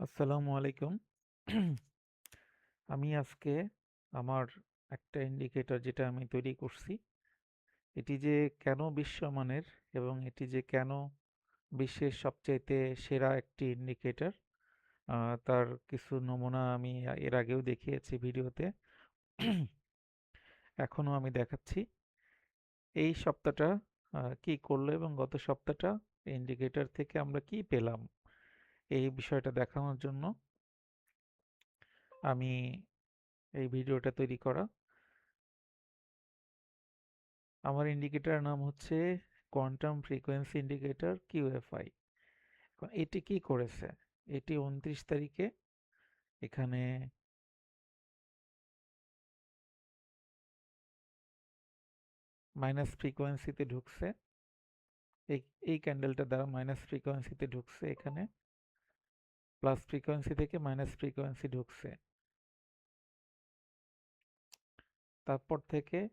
আসসালামু আলাইকুম। আমি আজকে আমার একটা ইন্ডিকেটর যেটা আমি তৈরি করছি, এটি যে কেন বিশ্বমানের এবং এটি যে কেন বিশ্বের সবচাইতে সেরা একটি ইন্ডিকেটর তার কিছু নমুনা আমি এর আগেও দেখিয়েছি ভিডিওতে। এখনও আমি দেখাচ্ছি। এই সপ্তাহটা কি করল এবং গত সপ্তাহটা ইন্ডিকেটর থেকে আমরা কি পেলাম? এই বিষয়টা দেখানোর জন্য আমি এই ভিডিওটা তৈরি করা। আমার ইন্ডিকেটার নাম হচ্ছে কোয়ান্টাম ফ্রিকোয়েন্সি ইন্ডিকেটর কিউএফআই। এটি কি করেছে? এটি ২৯ তারিখে এখানে মাইনাস ফ্রিকোয়েন্সিতে ঢুকছে। এই ক্যান্ডেলটা দ্বারা মাইনাস ফ্রিকোয়েন্সিতে ঢুকছে এখানে। প্লাস ফ্রিকোয়েন্সি থেকে মাইনাস ফ্রিকোয়েন্সি ঢুকছে। তারপর থেকে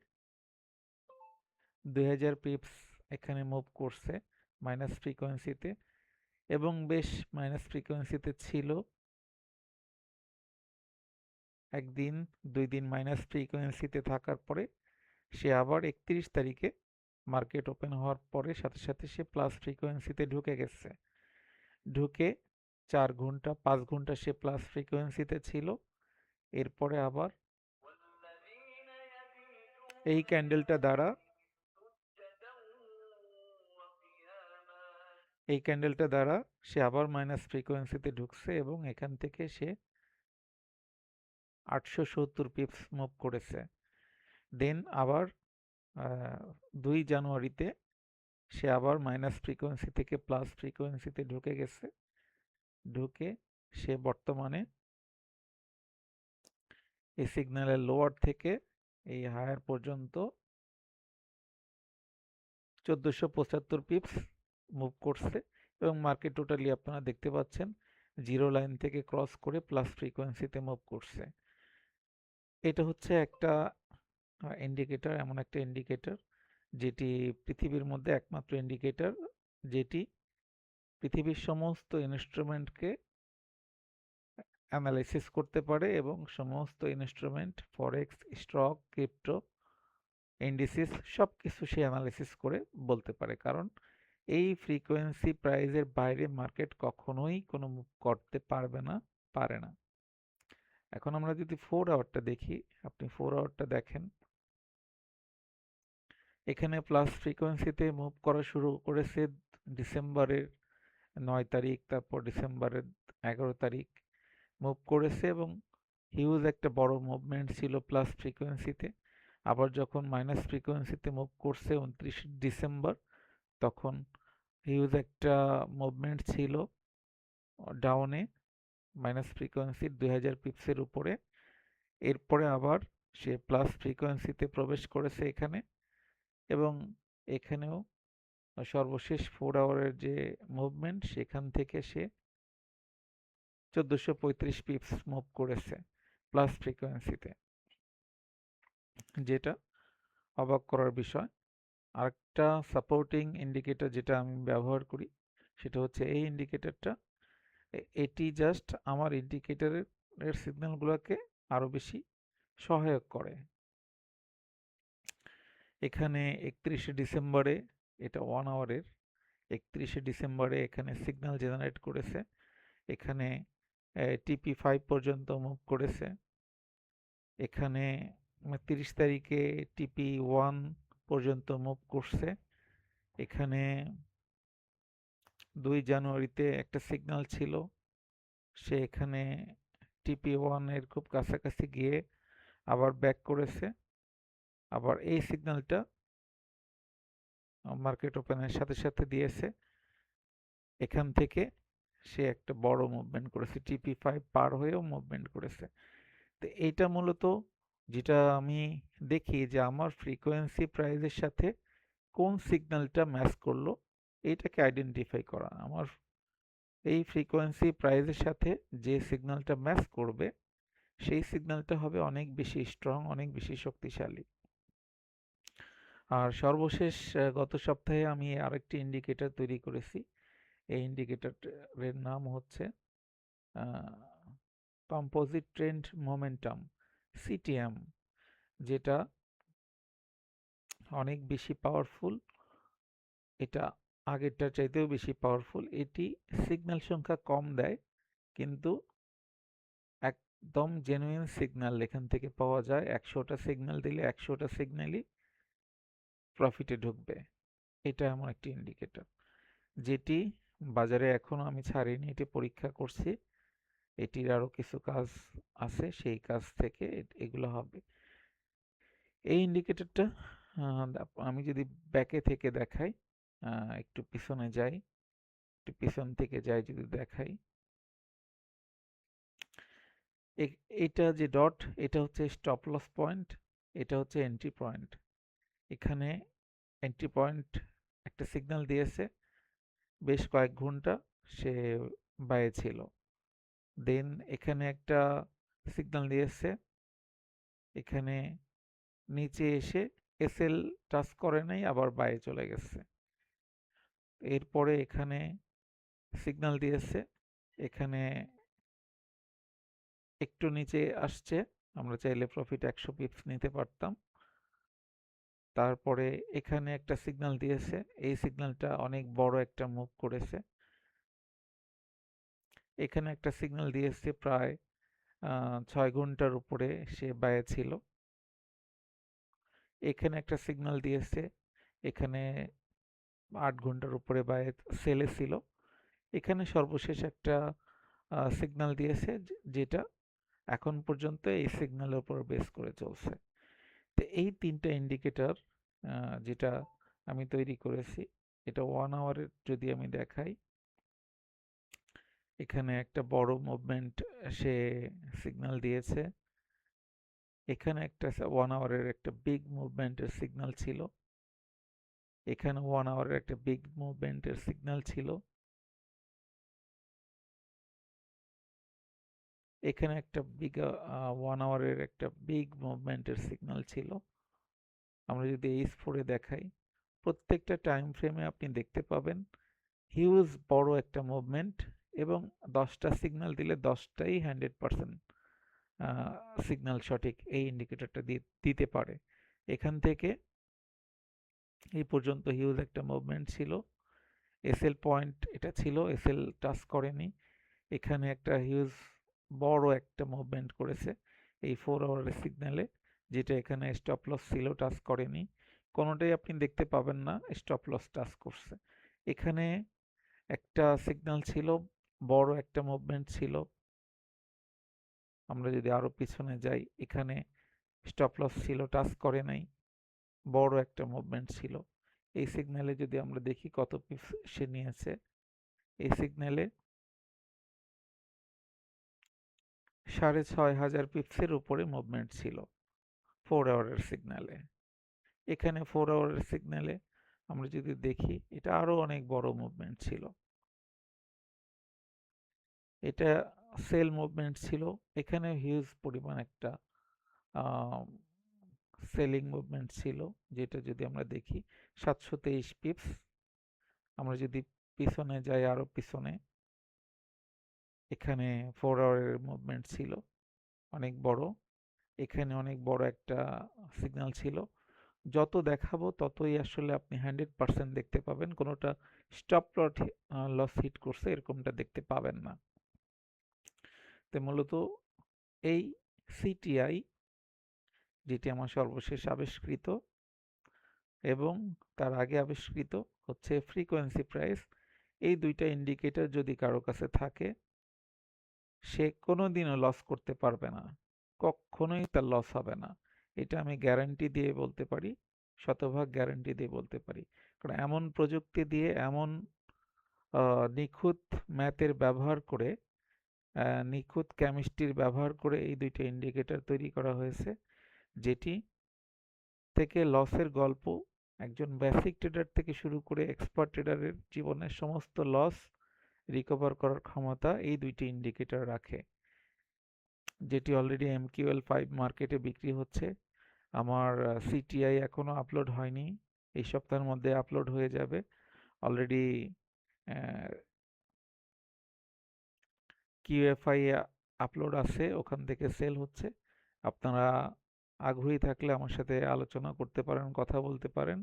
২০০০ পিপস এখানে মুভ করছে মাইনাস ফ্রিকোয়েন্সিতে এবং বেশ মাইনাস ফ্রিকোয়েন্সিতে ছিল। একদিন, দুই দিন মাইনাস ফ্রিকোয়েন্সিতে থাকার পরে সে আবার ৩১ তারিখে মার্কেট ওপেন হওয়ার পরে সাথে, সাথে সে প্লাস ফ্রিকোয়েন্সিতে ঢুকে গেছে। ঢুকে ৪ ঘণ্টা, পাঁচ ঘণ্টা সে প্লাস ফ্রিকোয়েন্সিতে ছিল। এরপরে আবার এই ক্যান্ডেলটা দ্বারা এই ক্যান্ডেলটা দ্বারা সে আবার মাইনাস ফ্রিকোয়েন্সিতে ঢুকছে এবং এখান থেকে সে ৮৭০ পিপস মুভ করেছে। দেন আবার ২ জানুয়ারিতে সে আবার মাইনাস ফ্রিকোয়েন্সি থেকে প্লাস ফ্রিকোয়েন্সিতে ঢুকে গেছে। ঢুকে সে বর্তমানে এই সিগন্যালের লোয়ার থেকে এই হায়ার পর্যন্ত ১৪৭৫ পিপস মুভ করছে এবং মার্কেট টোটালি আপনারা দেখতে পাচ্ছেন জিরো লাইন থেকে ক্রস করে প্লাস ফ্রিকোয়েন্সিতে মুভ করছে। এটা হচ্ছে একটা ইন্ডিকেটর এমন একটা ইন্ডিকেটর যেটি পৃথিবীর মধ্যে একমাত্র ইন্ডিকেটর যেটি পৃথিবীর সমস্ত ইনস্ট্রুমেন্টকে অ্যানালাইসিস করতে পারে এবং সমস্ত instrument forex, stock, crypto, indices সব কিছু সে অ্যানালাইসিস করে বলতে পারে। কারণ এই ফ্রিকোয়েন্সি প্রাইজের বাইরে মার্কেট কখনোই কোনো মুভ করতে পারবে না, পারে না। এখন আমরা যদি ফোর আওয়ারটা দেখি, আপনি ফোর আওয়ারটা দেখেন। এখানে প্লাস ফ্রিকোয়েন্সিতে মুভ করা শুরু করেছে ডিসেম্বরের ৯ তারিখ, তারপর ডিসেম্বরের ১১ তারিখ মুভ করেছে এবং হিউজ একটা বড় মুভমেন্ট ছিল প্লাস ফ্রিকোয়েন্সিতে। আবার যখন মাইনাস ফ্রিকোয়েন্সিতে মুভ করছে ২৯ ডিসেম্বর, তখন হিউজ একটা মুভমেন্ট ছিল ডাউনে মাইনাস ফ্রিকোয়েন্সির ২০০০ পিপসের উপরে। এরপরে আবার সে প্লাস ফ্রিকোয়েন্সিতে প্রবেশ করেছে এখানে এবং এখানেও সর্বশেষ ফোর আওয়ারের যে মুভমেন্ট সেখান থেকে সে ১৪৩৫ পিপস মুভ করেছে প্লাস ফ্রিকোয়েন্সিতে। যেটা অবাক করার বিষয়। আরেকটা সাপোর্টিং ইন্ডিকেটর যেটা আমি ব্যবহার করি সেটা হচ্ছে এই ইন্ডিকেটরটা। এটি জাস্ট আমার ইন্ডিকেটরের সিগন্যালগুলোকে আরও বেশি সহায়ক করে। এখানে ৩১ ডিসেম্বরে এটা ওয়ান আওয়ারের ৩১ ডিসেম্বরে এখানে সিগন্যাল জেনারেট করেছে। এখানে টিপি ফাইভ পর্যন্ত মুভ করেছে। এখানে ৩০ তারিখে টিপি ওয়ান পর্যন্ত মুভ করছে। এখানে দুই জানুয়ারিতে একটা সিগন্যাল ছিল। সে এখানে টিপি1 এর খুব কাছাকাছি গিয়ে আবার ব্যাক করেছে। আবার এই সিগন্যালটা মার্কেট ওপেনের সাথে, সাথে দিয়েছে। এখান থেকে সে একটা বড় মুভমেন্ট করেছে। টিপি5 পার হয়েও মুভমেন্ট করেছে। তো এইটা মূলত যেটা আমি দেখি যে আমার ফ্রিকোয়েন্সি প্রাইজের সাথে কোন সিগন্যালটা ম্যাচ করল এইটাকে আইডেন্টিফাই করা। আমার এই ফ্রিকোয়েন্সি প্রাইজের সাথে যে সিগন্যালটা ম্যাচ করবে সেই সিগন্যালটা হবে অনেক বেশি স্ট্রং, অনেক বেশি শক্তিশালী। আর সর্বশেষ গত সপ্তাহে আমি আরেকটি ইন্ডিকেটর তৈরি করেছি। এই ইন্ডিকেটরটার নাম হচ্ছে কম্পোজিট ট্রেন্ড মোমেন্টাম সিটিএম যেটা অনেক বেশি পাওয়ারফুল এটা আগেরটার চাইতেও বেশি পাওয়ারফুল এটি সিগন্যাল সংখ্যা কম দেয়, কিন্তু একদম জেনুইন সিগন্যাল এখান থেকে পাওয়া যায় একশোটা সিগন্যাল দিলে একশোটা সিগন্যালই প্রফিটে ঢুকবে। এটা এমন একটি ইন্ডিকেটর যেটি বাজারে এখনও আমি ছাড়িনি, এটি পরীক্ষা করছি। এটির আরও কিছু কাজ আছে, সেই কাজ থেকে এগুলো হবে। এই ইন্ডিকেটরটা আমি যদি ব্যাকে থেকে দেখাই একটু পিছনে যাই, একটু পিছন থেকে যাই যদি দেখাই। এটা যে ডট এটা হচ্ছে স্টপ লস পয়েন্ট এটা হচ্ছে এন্ট্রি পয়েন্ট এখানে এন্ট্রি পয়েন্ট একটা সিগন্যাল দিয়েছে। বেশ কয়েক ঘণ্টা সে বাইরে ছিল। দেন এখানে একটা সিগন্যাল দিয়েছে। এখানে নিচে এসে এসএল টাচ করে নাই, আবার বাইরে চলে গেছে। এরপরে এখানে সিগন্যাল দিয়েছে। এখানে একটু নিচে আসছে। আমরা চাইলে প্রফিট একশো পিপস নিতে পারতাম। তারপরে এখানে একটা সিগন্যাল দিয়েছে। এই সিগন্যালটা অনেক বড় একটা মুভ করেছে। এখানে একটা সিগন্যাল দিয়েছে প্রায় ছয় ঘণ্টার উপরে সে ব্যয় ছিল। এখানে একটা সিগন্যাল দিয়েছে। এখানে আট ঘণ্টার উপরে ব্যয় সেলে ছিল। এখানে সর্বশেষ একটা সিগন্যাল দিয়েছে যেটা এখন পর্যন্ত এই সিগন্যালের উপর বেস করে চলছে। তো এই তিনটা ইন্ডিকেটর যেটা আমি তৈরি করেছি, এটা ওয়ান আওয়ারের যদি আমি দেখাই, এখানে একটা বড় মুভমেন্ট সে সিগন্যাল দিয়েছে। এখানে একটা ওয়ান আওয়ারের একটা বিগ মুভমেন্টের সিগন্যাল ছিল। এখানে ওয়ান আওয়ারের একটা বিগ মুভমেন্টের সিগন্যাল ছিল। এখানে একটা বিগ ওয়ান আওয়ারের একটা বিগ মুভমেন্টের সিগন্যাল ছিল। আমরা যদি এই ফোরে দেখাই, প্রত্যেকটা টাইম ফ্রেমে আপনি দেখতে পাবেন হিউজ বড় একটা মুভমেন্ট এবং দশটা সিগন্যাল দিলে দশটাই হান্ড্রেড পারসেন্ট সিগন্যাল সঠিক এই ইন্ডিকেটরটা দিতে পারে। এখান থেকে এই পর্যন্ত হিউজ একটা মুভমেন্ট ছিল। এসএল পয়েন্ট এটা ছিল এসএল টাচ করেনি। এখানে একটা হিউজ বড় একটা মুভমেন্ট করেছে এই ফোর আওয়ারের সিগন্যালে যেটা এখানে স্টপ লস ছিল টাচ করেনি। কোনোটাই আপনি দেখতে পাবেন না স্টপ লস টাচ করছে। এখানে একটা সিগন্যাল ছিল, বড় একটা মুভমেন্ট ছিল। আমরা যদি আরও পিছনে যাই, এখানে স্টপ লস ছিল টাচ করে নাই, বড় একটা মুভমেন্ট ছিল। এই সিগন্যালে যদি আমরা দেখি কত পিস সে নিয়েছে, এই সিগন্যালে সাড়ে ছয় হাজার পিপসের উপরে মুভমেন্ট ছিল ফোর আওয়ারের সিগন্যালে এখানে ফোর আওয়ারের সিগন্যালে আমরা যদি দেখি, এটা আরও অনেক বড় মুভমেন্ট ছিল। এটা সেল মুভমেন্ট ছিল, এখানে হিউজ পরিমাণ একটা সেলিং মুভমেন্ট ছিল, যেটা যদি আমরা দেখি, সাতশো তেইশ পিপস আমরা যদি পিছনে যাই আরও পিছনে এখানে ফোর আওয়ারের মুভমেন্ট ছিল। অনেক বড়। এখানে অনেক বড় একটা সিগন্যাল ছিল। যত দেখাবো ততই আসলে আপনি হান্ড্রেড পার্সেন্ট দেখতে পাবেন। কোনোটা স্টপ লট লস হিট করছে এরকমটা দেখতে পাবেন না। তো মূলত এই সিটিআই যেটি আমার সর্বশেষ আবিষ্কৃত এবং তার আগে আবিষ্কৃত হচ্ছে ফ্রিকোয়েন্সি প্রাইস এই দুইটা ইন্ডিকেটর যদি কারও কাছে থাকে সে কোনোদিনও লস করতে পারবে না। কখনোই তার লস হবে না। এটা আমি গ্যারান্টি দিয়ে বলতে পারি, শতভাগ গ্যারান্টি দিয়ে বলতে পারি। কারণ এমন প্রযুক্তি দিয়ে, এমন নিখুঁত ম্যাথের ব্যবহার করে নিখুঁত কেমিস্ট্রির ব্যবহার করে এই দুইটা ইন্ডিকেটর তৈরি করা হয়েছে, যেটি থেকে লসের গল্প, একজন বেসিক ট্রেডার থেকে শুরু করে এক্সপার্ট ট্রেডারের জীবনের সমস্ত লস রিকভার করার ক্ষমতা এই দুইটি ইন্ডিকেটর রাখে। যেটি অলরেডি এমকিউএল ফাইভ মার্কেটে বিক্রি হচ্ছে। আমার সিটিআই এখনও আপলোড হয়নি। এই সপ্তাহের মধ্যে আপলোড হয়ে যাবে। অলরেডি কিউএফআই আপলোড আছে, ওখান থেকে সেল হচ্ছে। আপনারা আগ্রহী থাকলে আমার সাথে আলোচনা করতে পারেন, কথা বলতে পারেন।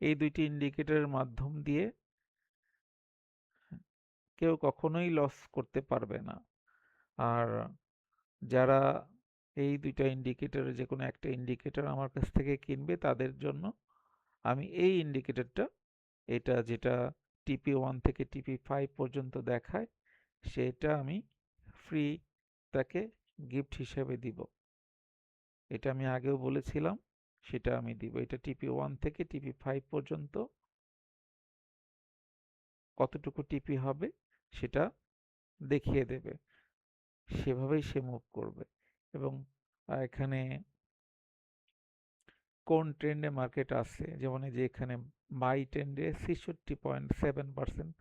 এই দুইটি ইন্ডিকেটরের মাধ্যম দিয়ে কেউ কখনোই লস করতে পারবে না। আর যারা এই দুইটা ইন্ডিকেটরের যে কোনো একটা ইন্ডিকেটর আমার কাছ থেকে কিনবে তাদের জন্য আমি এই ইন্ডিকেটরটা এটা যেটা টিপি ওয়ান থেকে টিপি ফাইভ পর্যন্ত দেখায়, সেটা আমি ফ্রি তাকে গিফট হিসেবে দিব। এটা আমি আগেও বলেছিলাম, সেটা আমি দিব। এটা টিপি ওয়ান থেকে টিপি ফাইভ পর্যন্ত কতটুকু টিপি হবে সেটা দেখিয়ে দেবে। সেভাবেই সে মুভ করবে। এবং এখানে কোন ট্রেন্ডে মার্কেট আছে যেমন এই যে এখানে বাই ট্রেন্ডে ছেষট্টি পয়েন্ট সেভেন পার্সেন্ট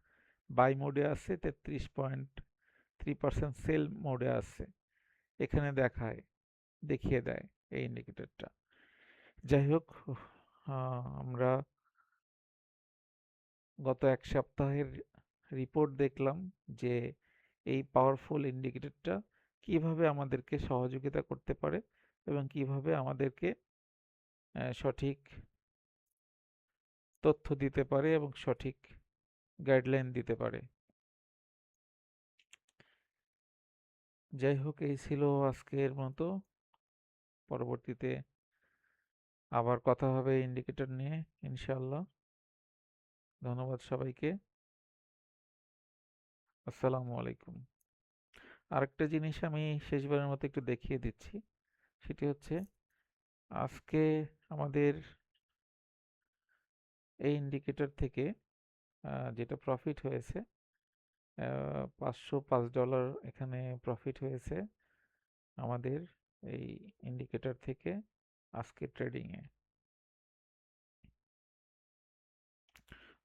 বাই মোডে আছে তেত্রিশ পয়েন্ট থ্রি পার্সেন্ট সেল মোডে আছে এখানে দেখায়, দেখিয়ে দেয় এই ইন্ডিকেটরটা যাই হোক আমরা গত এক সপ্তাহের রিপোর্ট দেখলাম যে, এই পাওয়ারফুল ইন্ডিকেটরটা কীভাবে আমাদেরকে সহযোগিতা করতে পারে এবং কীভাবে আমাদেরকে সঠিক তথ্য দিতে পারে এবং সঠিক গাইডলাইন দিতে পারে। যাই হোক এই ছিল আজকের মতো। পরবর্তীতে আবার কথা হবে ইন্ডিকেটর নিয়ে ইনশাল্লাহ ধন্যবাদ সবাইকে। আসসালামু আলাইকুম। আরেকটা জিনিস আমি শেষবারের মতো একটু দেখিয়ে দিচ্ছি। সেটি হচ্ছে, আজকে আমাদের এই ইন্ডিকেটর থেকে যেটা প্রফিট হয়েছে পাঁচশো পাঁচ ডলার এখানে প্রফিট হয়েছে আমাদের এই ইন্ডিকেটর থেকে আজকে ট্রেডিংয়ে